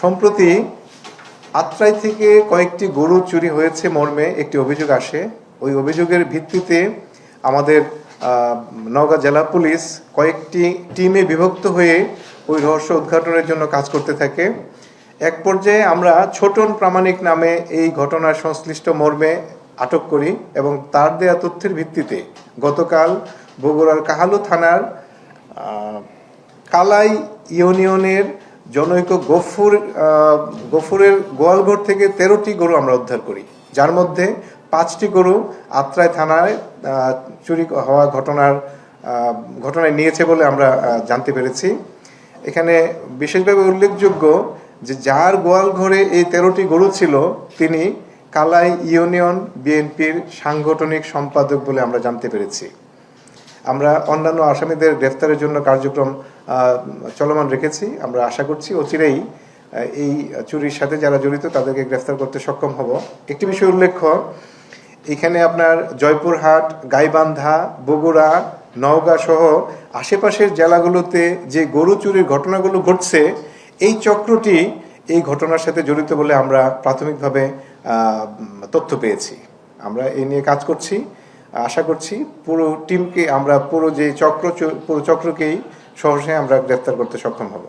সম্প্রতি আত্রাই থেকে কয়েকটি গরু চুরি হয়েছে মর্মে একটি অভিযোগ আসে। ওই অভিযোগের ভিত্তিতে আমাদের নওগাঁ জেলা পুলিশ কয়েকটি টিমে বিভক্ত হয়ে ওই রহস্য উদ্ঘাটনের জন্য কাজ করতে থাকে। এক পর্যায়ে আমরা ছোটন প্রামাণিক নামে এই ঘটনার সংশ্লিষ্ট মর্মে আটক করি এবং তার দেয়া তথ্যের ভিত্তিতে গতকাল বগুড়ার কাহালু থানার কালাই ইউনিয়নের জনৈক গফুর গফুরের গোয়ালঘর থেকে তেরোটি গরু আমরা উদ্ধার করি। যার মধ্যে পাঁচটি গরু আত্রাই থানায় চুরি হওয়া ঘটনার ঘটনায় নিয়েছে বলে আমরা জানতে পেরেছি। এখানে বিশেষভাবে উল্লেখযোগ্য যে যার গোয়াল ঘরে এই তেরোটি গরু ছিল, তিনি কালাই ইউনিয়ন বিএনপির সাংগঠনিক সম্পাদক বলে আমরা জানতে পেরেছি। আমরা অন্যান্য আসামিদের গ্রেফতারের জন্য কার্যক্রম চলমান রেখেছি। আমরা আশা করছি অচিরেই এই চুরির সাথে যারা জড়িত তাদেরকে গ্রেফতার করতে সক্ষম হব। একটি বিষয় উল্লেখ্য, এখানে আপনার জয়পুরহাট, গাইবান্ধা, বগুড়া, নওগাঁ সহ আশেপাশের জেলাগুলোতে যে গরু চুরির ঘটনাগুলো ঘটছে, এই চক্রটি এই ঘটনার সাথে জড়িত বলে আমরা প্রাথমিকভাবে তথ্য পেয়েছি। আমরা এ নিয়ে কাজ করছি। আশা করছি পুরো টিমকে আমরা পুরো যে চক্র পুরো চক্রকেই সহসে আমরা গ্রেফতার করতে সক্ষম হব।